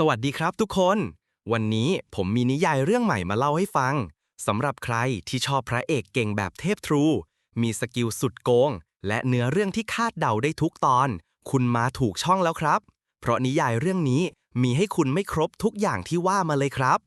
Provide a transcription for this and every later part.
สวัสดีครับทุกคน วันนี้ผมมีนิยายเรื่องใหม่มาเล่าให้ฟังสำหรับใครที่ชอบพระเอกเก่งแบบเทพทรู มีสกิลสุดโกง และเนื้อเรื่องที่คาดเดาได้ทุกตอน คุณมาถูกช่องแล้วครับ เพราะนิยายเรื่องนี้มีให้คุณไม่ครบทุกอย่างที่ว่ามาเลยครับ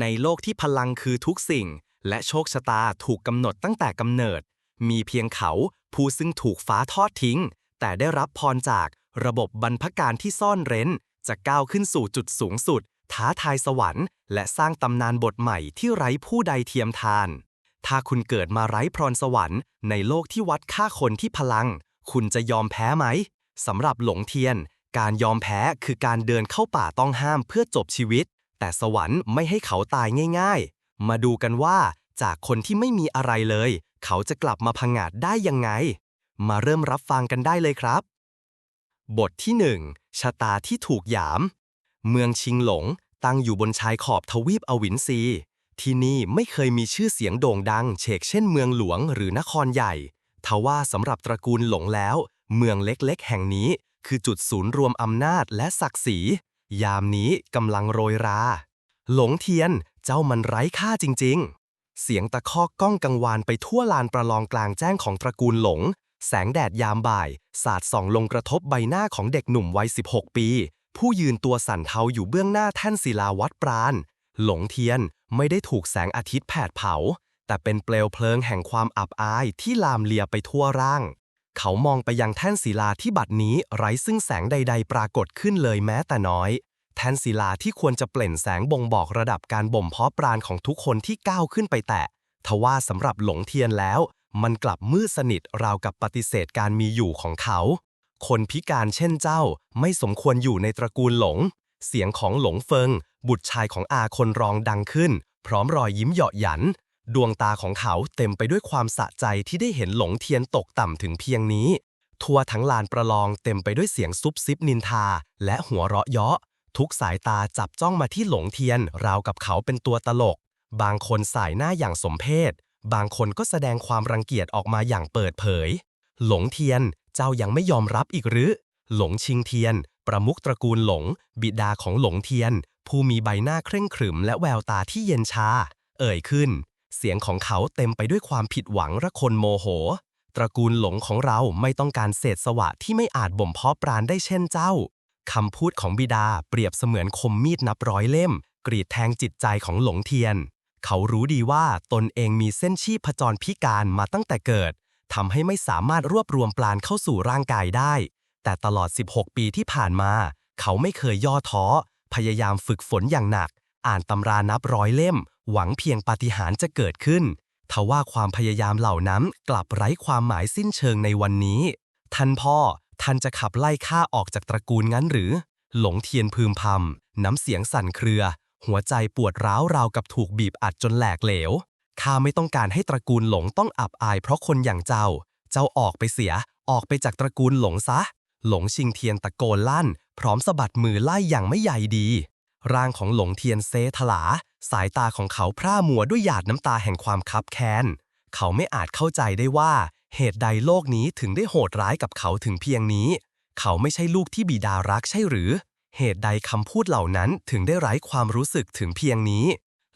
ในโลกที่พลังคือทุกสิ่ง และโชคชะตาถูกกำหนดตั้งแต่กำเนิด มีเพียงเขาผู้ซึ่งถูกฟ้าทอดทิ้ง แต่ได้รับพรจากระบบบรรพการที่ซ่อนเร้น จะก้าวขึ้นสู่จุดสูงสุด ท้าทายสวรรค์ และสร้างตำนานบทใหม่ที่ไร้ผู้ใดเทียมทาน ถ้าคุณเกิดมาไร้พรสวรรค์ ในโลกที่วัดค่าคนที่พลัง คุณจะยอมแพ้ไหมสำหรับหลงเทียน การยอมแพ้คือการเดินเข้าป่าต้องห้ามเพื่อจบชีวิต แต่สวรรค์ไม่ให้เขาตายง่าย ๆ มาดูกันว่าจากคนที่ไม่มีอะไรเลย เขาจะกลับมาพังงาดได้ยังไง มาเริ่มรับฟังกันได้เลยครับ บทที่ 1 ชะตาที่ถูกหยาม เมืองชิงหลงตั้งอยู่บนชายขอบทวีปอวินซี ที่นี่ไม่เคยมีชื่อเสียงโด่งดังเฉกเช่นเมืองหลวงหรือนครใหญ่ ทว่าสำหรับตระกูลหลงแล้ว เมืองเล็กๆ แห่งนี้ คือจุดศูนย์รวมอำนาจและศักดิ์ศรี ยามนี้กำลังโรยรา หลงเทียนเจ้ามันไร้ค่าจริง ๆ เสียงตะคอกก้องกังวานไปทั่วลานประลองกลางแจ้งของตระกูลหลง แสงแดดยามบ่าย สาดส่องลงกระทบใบหน้าของเด็กหนุ่มวัย 16 ปี ผู้ยืนตัวสั่นเทาอยู่เบื้องหน้าแท่นศิลาวัดปราณ หลงเทียนไม่ได้ถูกแสงอาทิตย์แผดเผา แต่เป็นเปลวเพลิงแห่งความอับอายที่ลามเลียไปทั่วร่าง เขามองไปยังแท่นศิลาที่บัดนี้ไร้ซึ่งแสงใด ๆ ปรากฏขึ้นเลยแม้แต่น้อย แท่นศิลาที่ควรจะเปล่งแสงบ่งบอกระดับการบ่มเพาะปราณของทุกคนที่ก้าวขึ้นไปแตะทว่าสำหรับหลงเทียนแล้ว มันกลับมืดสนิทราวกับปฏิเสธการมีอยู่ของเขา คนพิการเช่นเจ้าไม่สมควรอยู่ในตระกูลหลง เสียงของหลงเฟิง บุตรชายของอาคนรองดังขึ้น พร้อมรอยยิ้มเหยาะหยัน ดวงตาของเขาเต็มไปด้วยความสะใจที่ได้เห็นหลงเทียนตกต่ำถึงเพียงนี้ ทั่วทั้งลานประลองเต็มไปด้วยเสียงซุบซิบนินทา และหัวเราะเยาะ ทุกสายตาจับจ้องมาที่หลงเทียนราวกับเขาเป็นตัวตลก บางคนสายหน้าอย่างสมเพศ บางคนก็แสดงความรังเกียจออกมาอย่างเปิดเผย หลงเทียน เจ้ายังไม่ยอมรับอีกหรือ หลงชิงเทียน ประมุขตระกูลหลง บิดาของหลงเทียน ผู้มีใบหน้าเคร่งขรึมและแววตาที่เย็นชา เอ่ยขึ้น เสียงของเขาเต็มไปด้วยความผิดหวังระคนโมโห ตระกูลหลงของเราไม่ต้องการเศษสวะที่ไม่อาจบ่มเพาะปราณได้เช่นเจ้าคำพูดของบิดาเปรียบเสมือนคมมีดนับร้อยเล่ม กรีดแทงจิตใจของหลงเทียน เขารู้ดีว่าตนเองมีเส้นชีพจรพิการมาตั้งแต่เกิดทำให้ไม่สามารถรวบรวมปราณเข้าสู่ร่างกายได้ แต่ตลอด 16 ปีที่ผ่านมา เขาไม่เคยย่อท้อ พยายามฝึกฝนอย่างหนัก อ่านตำรานับร้อยเล่ม หวังเพียงปาฏิหาริย์จะเกิดขึ้นทว่าความพยายามเหล่านั้นกลับไร้ความหมายสิ้นเชิงในวันนี้ ท่านพ่อ ท่านจะขับไล่ข้าออกจากตระกูลงั้นหรือ หลงเทียนพึมพำน้ำเสียงสั่นเครือ หัวใจปวดร้าวราวกับถูกบีบอัดจนแหลกเหลว ข้าไม่ต้องการให้ตระกูลหลงต้องอับอายเพราะคนอย่างเจ้า เจ้าออกไปเสีย ออกไปจากตระกูลหลงซะ หลงชิงเทียนตะโกนลั่น พร้อมสะบัดมือไล่อย่างไม่ใยดี ร่างของหลงเทียนเซทลา สายตาของเขาพร่ามัวด้วยหยาดน้ำตาแห่งความคับแค้น เขาไม่อาจเข้าใจได้ว่า เหตุใดโลกนี้ถึงได้โหดร้ายกับเขาถึงเพียงนี้ เขาไม่ใช่ลูกที่บิดารักใช่หรือ เหตุใดคำพูดเหล่านั้นถึงได้ไร้ความรู้สึกถึงเพียงนี้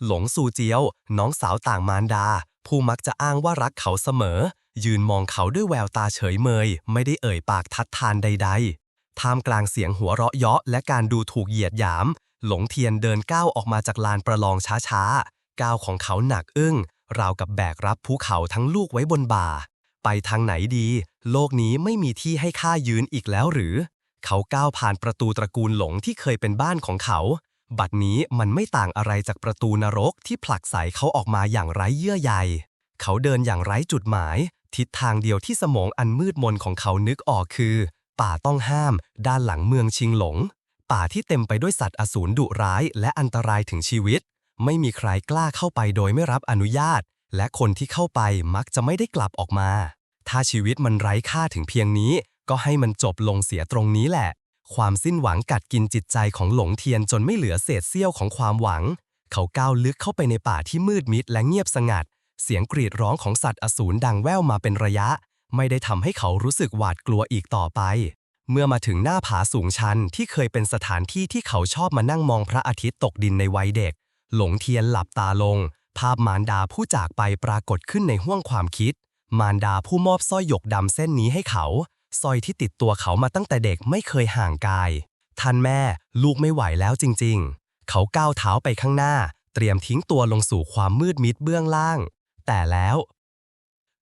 หลงซูเจียว น้องสาวต่างมารดา ผู้มักจะอ้างว่ารักเขาเสมอ ยืนมองเขาด้วยแววตาเฉยเมย ไม่ได้เอ่ยปากทัดทานใด ๆ ท่ามกลางเสียงหัวเราะเยาะและการดูถูกเหยียดหยาม หลงเทียนเดินก้าวออกมาจากลานประลองช้าๆ ก้าวของเขาหนักอึ้ง ราวกับแบกรับภูเขาทั้งลูกไว้บนบ่า ไปทางไหนดี โลกนี้ไม่มีที่ให้ข้ายืนอีกแล้วหรือ เขาก้าวผ่านประตูตระกูลหลงที่เคยเป็นบ้านของเขา บัดนี้มันไม่ต่างอะไรจากประตูนรกที่ผลักใสเขาออกมาอย่างไร้เยื่อใย เขาเดินอย่างไร้จุดหมาย ทิศทางเดียวที่สมองอันมืดมนของเขานึกออกคือ ป่าต้องห้าม ด้านหลังเมืองชิงหลง ป่าที่เต็มไปด้วยสัตว์อสูรดุร้ายและอันตรายถึงชีวิต ไม่มีใครกล้าเข้าไปโดยไม่รับอนุญาต และคนที่เข้าไปมักจะไม่ได้กลับออกมา ถ้าชีวิตมันไร้ค่าถึงเพียงนี้ ก็ให้มันจบลงเสียตรงนี้แหละ ความสิ้นหวังกัดกินจิตใจของหลงเทียนจนไม่เหลือเศษเสี้ยวของความหวัง เขาก้าวลึกเข้าไปในป่าที่มืดมิดและเงียบสงัด เสียงกรีดร้องของสัตว์อสูรดังแว่วมาเป็นระยะ ไม่ได้ทำให้เขารู้สึกหวาดกลัวอีกต่อไป เมื่อมาถึงหน้าผาสูงชันที่เคยเป็นสถานที่ที่เขาชอบมานั่งมองพระอาทิตย์ตกดินในวัยเด็ก หลงเทียนหลับตาลง ภาพมารดาผู้จากไปปรากฏขึ้นในห้วงความคิด มารดาผู้มอบสร้อยหยกดำเส้นนี้ให้เขา สร้อยที่ติดตัวเขามาตั้งแต่เด็กไม่เคยห่างกาย ท่านแม่ลูกไม่ไหวแล้วจริงๆ เขาก้าวเท้าไปข้างหน้า เตรียมทิ้งตัวลงสู่ความมืดมิดเบื้องล่าง แต่แล้ว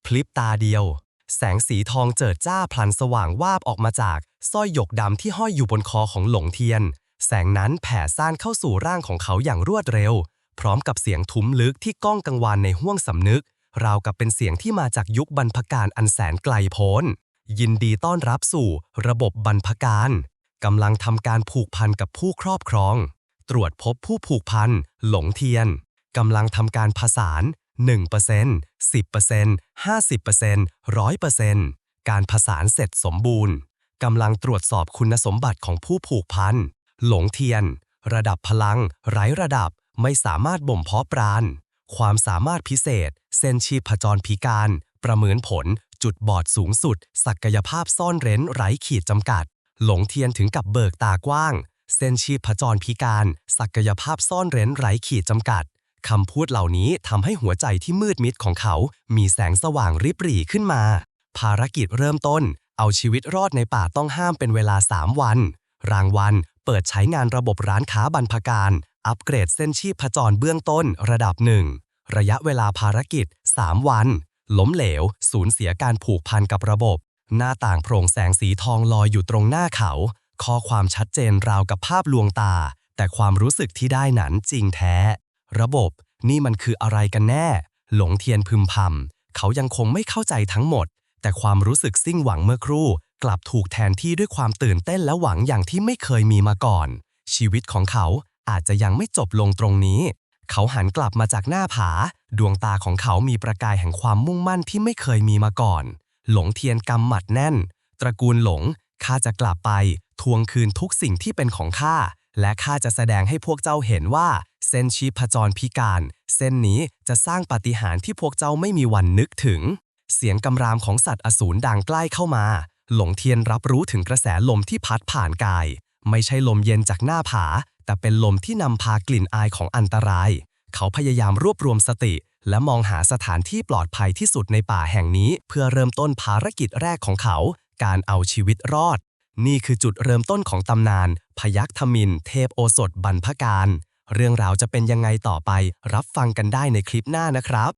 พลิบตาเดียว แสงสีทองเจิดจ้าพลันสว่างวาบออกมาจากสร้อยหยกดำที่ห้อยอยู่บนคอของหลงเทียน แสงนั้นแผ่ซ่านเข้าสู่ร่างของเขาอย่างรวดเร็ว พร้อมกับเสียงทุ้มลึกที่ก้องกังวานในห้วงสำนึก ราวกับเป็นเสียงที่มาจากยุคบรรพการอันแสนไกลโพ้น ยินดีต้อนรับสู่ระบบบรรพการกำลังทำการผูกพันกับผู้ครอบครอง ตรวจพบผู้ผูกพัน หลงเทียนกำลังทำการผสาน 1% 10% 50% 100%การผสานเสร็จสมบูรณ์กำลังตรวจสอบคุณสมบัติของผู้ผูกพัน หลงเทียน ระดับพลัง ไร้ระดับ ไม่สามารถบ่มเพาะปราณ ความสามารถพิเศษ เส้นชีพจรพิการ ประเมินผล จุดบอดสูงสุด ศักยภาพซ่อนเร้นไร้ขีดจำกัด หลงเทียนถึงกับเบิกตากว้าง เส้นชีพผจรพิการ ศักยภาพซ่อนเร้นไร้ขีดจำกัดคำพูดเหล่านี้ทำให้หัวใจที่มืดมิดของเขา มีแสงสว่างริบหรี่ขึ้นมา ภารกิจเริ่มต้น เอาชีวิตรอดในป่าต้องห้ามเป็นเวลา 3 วัน รางวัล เปิดใช้งานระบบร้านค้าบรรพการ อัปเกรดเส้นชีพผจรเบื้องต้นระดับหนึ่ง ระยะเวลาภารกิจ 3 วัน ล้มเหลว สูญเสียการผูกพันกับระบบ หน้าต่างโปร่งแสงสีทองลอยอยู่ตรงหน้าเขา ข้อความชัดเจนราวกับภาพลวงตา แต่ความรู้สึกที่ได้นั้นจริงแท้ ระบบ นี่มันคืออะไรกันแน่ หลงเทียนพึมพำเขายังคงไม่เข้าใจทั้งหมด แต่ความรู้สึกสิ้งหวังเมื่อครู่ กลับถูกแทนที่ด้วยความตื่นเต้นและหวังอย่างที่ไม่เคยมีมาก่อน ชีวิตของเขาอาจจะยังไม่จบลงตรงนี้ เขาหันกลับมาจากหน้าผา ดวงตาของเขามีประกายแห่งความมุ่งมั่นที่ไม่เคยมีมาก่อน หลงเทียนกำหมัดแน่น ตระกูลหลง ข้าจะกลับไป ทวงคืนทุกสิ่งที่เป็นของข้า และข้าจะแสดงให้พวกเจ้าเห็นว่า เส้นชีพจรพิการ เส้นนี้จะสร้างปาฏิหาริย์ที่พวกเจ้าไม่มีวันนึกถึง เสียงกำรามของสัตว์อสูรดังใกล้เข้ามา หลงเทียนรับรู้ถึงกระแสลมที่พัดผ่านกาย ไม่ใช่ลมเย็นจากหน้าผา แต่เป็นลมที่นำพากลิ่นอายของอันตราย เขาพยายามรวบรวมสติ และมองหาสถานที่ปลอดภัยที่สุดในป่าแห่งนี้ เพื่อเริ่มต้นภารกิจแรกของเขา การเอาชีวิตรอด นี่คือจุดเริ่มต้นของตำนาน พยัคฆ์ธมิน เทพโอสถบรรพการ เรื่องราวจะเป็นยังไงต่อไป รับฟังกันได้ในคลิปหน้านะครับ